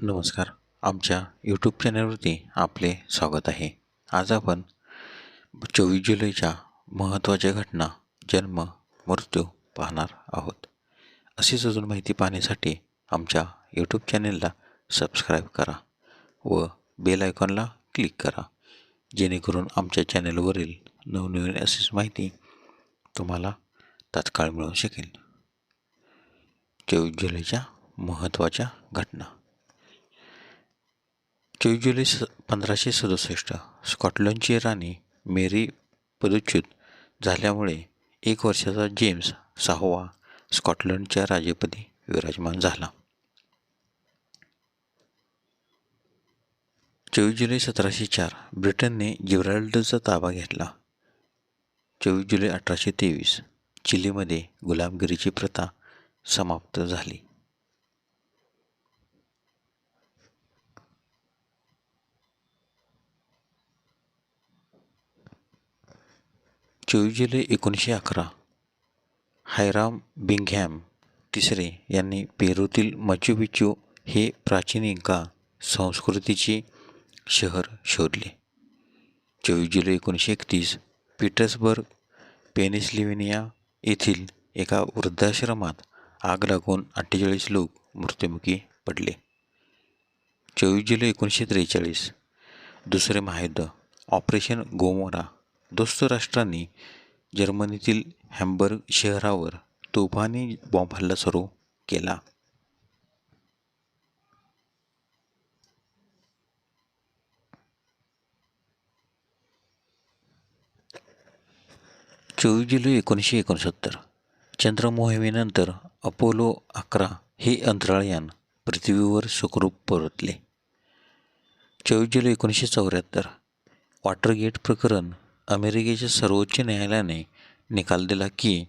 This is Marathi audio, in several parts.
नमस्कार. आमच्या यूट्यूब चॅनलवरती आपले स्वागत आहे. आज आपण चोवीस जुलैच्या महत्त्वाच्या घटना जन्म मृत्यू पाहणार आहोत. अशीच अजून माहिती पाहण्यासाठी आमच्या यूट्यूब चॅनलला सबस्क्राईब करा व बेल आयकॉनला क्लिक करा. जेणेकरून आमच्या चॅनेलवरील नवनवीन अशीच माहिती तुम्हाला तात्काळ मिळू शकेल. चोवीस जुलैच्या महत्त्वाच्या घटना. चोवीस जुलै स पंधराशे सदुसष्ट. स्कॉटलंडची राणी मेरी पदच्युत झाल्यामुळे एक वर्षाचा जेम्स सहावा स्कॉटलंडच्या राजेपदी विराजमान झाला. चोवीस जुलै सतराशे चार ब्रिटनने जिब्राल्टरचा ताबा घेतला. चोवीस जुलै अठराशे तेवीस चिलीमध्ये गुलामगिरीची प्रथा समाप्त झाली. चोवीस जुलै एकोणीसशे अकरा हायराम बिंगहॅम तिसरे यांनी पेरूतील मचू पिच्चू हे प्राचीन इंका संस्कृतीचे शहर शोधले. चोवीस जुलै एकोणीसशे एकतीस पीटर्सबर्ग पेनिसिल्व्हेनिया येथील एका वृद्धाश्रमात आग लागून अठ्ठेचाळीस लोक मृत्युमुखी पडले. चोवीस जुलै एकोणीसशे त्रेचाळीस दुसरे महायुद्ध ऑपरेशन गोमोरा दोस्त राष्ट्रांनी जर्मनीतील हॅम्बर्ग शहरावर तोफाने बॉम्ब हल्ला सुरू केला. चोवीस जुलै एकोणीसशे एकोणसत्तर चंद्र मोहिमेनंतर अपोलो अकरा हे अंतराळयान पृथ्वीवर सुखरूप परतले. चोवीस जुलै एकोणीसशे चौऱ्याहत्तर वॉटरगेट प्रकरण अमेरिकेच्या सर्वोच्च न्यायालयाने निकाल दिला की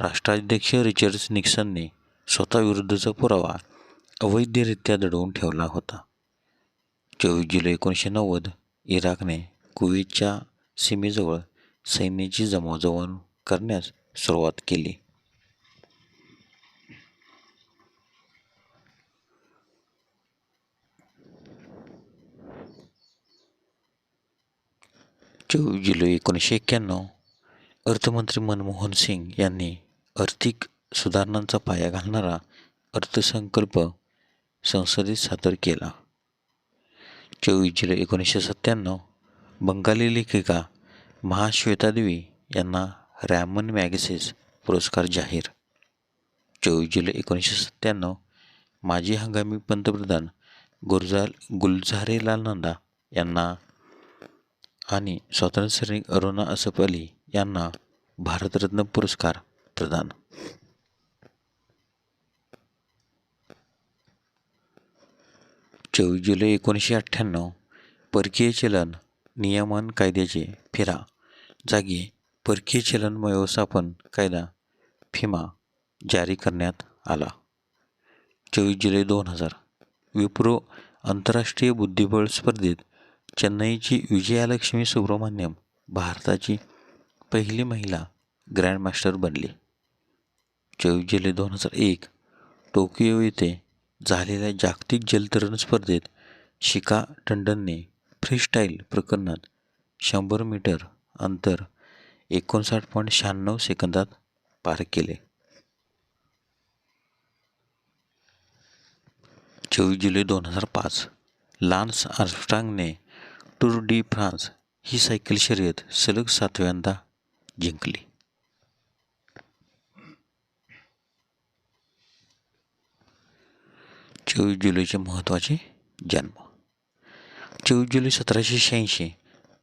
राष्ट्राध्यक्ष रिचर्ड निक्सनने स्वतःविरुद्धचा पुरावा अवैधरित्या दडवून ठेवला होता. चोवीस जुलै एकोणीसशे नव्वद इराकने कुवेतच्या सीमेजवळ सैन्याची जमावजमाव करण्यास सुरुवात केली. चोवीस जुलै एकोणीसशे एक्क्याण्णव अर्थमंत्री मनमोहन सिंग यांनी आर्थिक सुधारणांचा पाया घालणारा अर्थसंकल्प संसदेत सादर केला. चोवीस जुलै एकोणीसशे सत्त्याण्णव बंगाली लेखिका महाश्वेतादेवी यांना रॅमन मॅगसेस पुरस्कार जाहीर. चोवीस जुलै एकोणीसशे सत्त्याण्णव माजी हंगामी पंतप्रधान गुरजाल गुलझारेलाल नंदा यांना आणि स्वातंत्र्यसैनिक अरुणा असफ अली यांना भारतरत्न पुरस्कार प्रदान. चोवीस जुलै एकोणीसशे अठ्ठ्याण्णव परकीय चलन नियमन कायद्याचे फिरा. जागी परकीय चलन व्यवस्थापन कायदा फिमा जारी करण्यात आला. चोवीस जुलै दोन हजार विप्रो आंतरराष्ट्रीय बुद्धिबळ स्पर्धेत चेन्नईची विजयालक्ष्मी सुब्रमण्यम भारताची पहिली महिला ग्रँडमास्टर बनली. चोवीस जुलै दोन हजार एक टोकियो येथे झालेल्या जागतिक जलतरण स्पर्धेत शिका टंडनने फ्रीस्टाईल प्रकरणात शंभर मीटर अंतर एकोणसाठ पॉईंट शहाण्णव सेकंदात पार केले. चोवीस जुलै दोन हजार पाच लान्स आर्मस्ट्रांगने टूर डी फ्रान्स ही सायकल शर्यत सलग सातव्यांदा जिंकली. चोवीस जुलैचे महत्त्वाचे जन्म. चोवीस जुलै सतराशे शहाऐंशी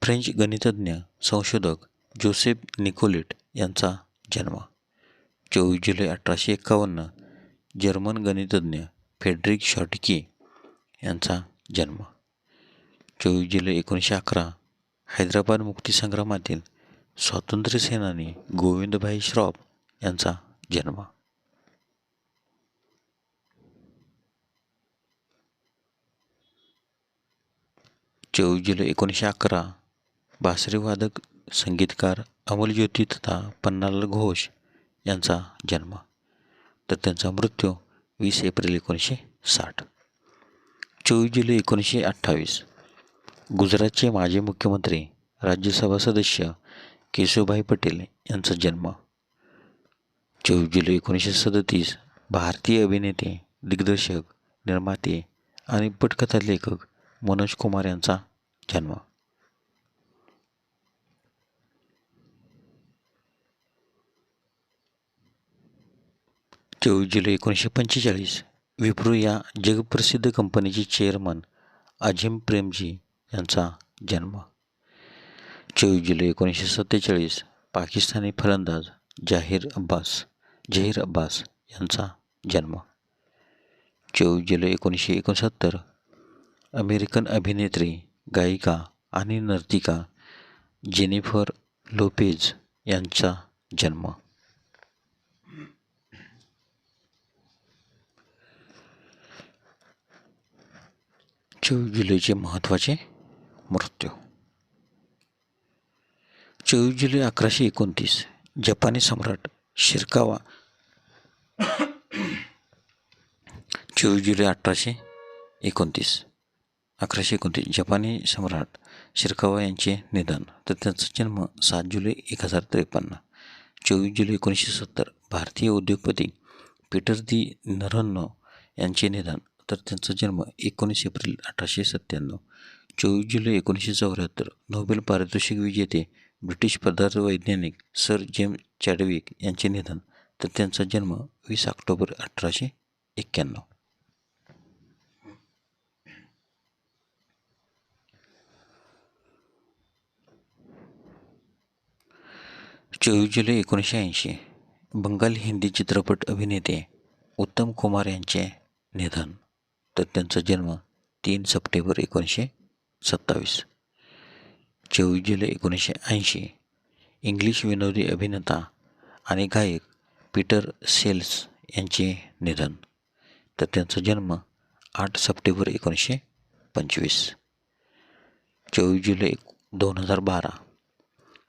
फ्रेंच गणितज्ञ संशोधक जोसेफ निकोलेट यांचा जन्म. चोवीस जुलै अठराशे एक्कावन्न जर्मन गणितज्ञ फेडरिक शॉटकी यांचा जन्म. चोवीस जुलै एकोणीसशे अकरा हैदराबाद मुक्तीसंग्रामातील स्वातंत्र्यसेनानी गोविंदभाई श्रॉफ यांचा जन्म. चोवीस जुलै एकोणीसशे अकरा बासरीवादक संगीतकार अमलज्योती तथा पन्नालाल घोष यांचा जन्म. तर त्यांचा मृत्यू वीस एप्रिल एकोणीसशे साठ. चोवीस जुलै एकोणीसशे अठ्ठावीस गुजरातचे माजी मुख्यमंत्री राज्यसभा सदस्य केशवभाई पटेल यांचा जन्म. चोवीस जुलै एकोणीसशे सदतीस भारतीय अभिनेते दिग्दर्शक निर्माते आणि पटकथा लेखक मनोज कुमार यांचा जन्म. चोवीस जुलै एकोणीसशे पंचेचाळीस विप्रो या जगप्रसिद्ध कंपनीचे चेअरमन अजिम प्रेमजी यांचा जन्म. चोवीस जुलै एकोणीसशे सत्तेचाळीस पाकिस्तानी फलंदाज जाहीर अब्बास जहीर अब्बास यांचा जन्म. चोवीस जुलै एकोणीसशे एकोणसत्तर अमेरिकन अभिनेत्री गायिका आणि नर्तिका जेनिफर लोपेज यांचा जन्म. चोवीस जुलैचे महत्त्वाचे मृत्यू. चोवीस जुलै अकराशे एकोणतीस जपानी सम्राट शिरकावा. चोवीस जुलै अठराशे एकोणतीस अकराशे एकोणतीस जपानी सम्राट शिरकावा यांचे निधन. तर त्यांचा जन्म सात जुलै एक हजार त्रेपन्न चोवीस जुलै एकोणीसशे सत्तर भारतीय उद्योगपती पीटर दी नरन्नो यांचे निधन. तर त्यांचा जन्म एकोणीस एप्रिल अठराशे सत्त्याण्णव चोवीस जुलै एकोणीसशे चौऱ्याहत्तर नोबेल पारितोषिक विजेते ब्रिटिश पदार्थ वैज्ञानिक सर जेम्स चॅडविक यांचे निधन तर त्यांचा जन्म वीस ऑक्टोबर अठराशे एक्क्याण्णव. चोवीस जुलै एकोणीसशे ऐंशी बंगाली हिंदी चित्रपट अभिनेते उत्तम कुमार यांचे निधन तर त्यांचा जन्म तीन सप्टेंबर एकोणीसशे सत्तावीस. चोवीस जुलै एकोणीसशे ऐंशी. इंग्लिश विनोदी अभिनेता आणि गायक पीटर सेल्स यांचे निधन. तर त्यांचा जन्म आठ सप्टेंबर एकोणीसशे पंचवीस. चोवीस जुलै दोन हजार बारा.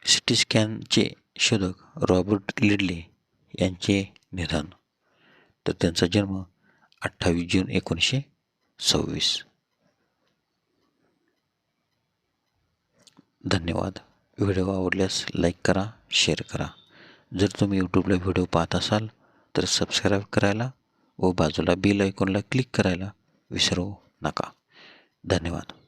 सिटी स्कॅनचे शोधक रॉबर्ट लिडले यांचे निधन. तर त्यांचा जन्म अठ्ठावीस जून एकोणीसशे सव्वीस. धन्यवाद. व्हिडिओ आवडल्यास लाईक करा शेअर करा. जर तुम्ही यूट्यूबला व्हिडिओ पाहत असाल तर सबस्क्राईब करायला व बाजूला बेल ऐकूनला क्लिक करायला विसरू नका. धन्यवाद.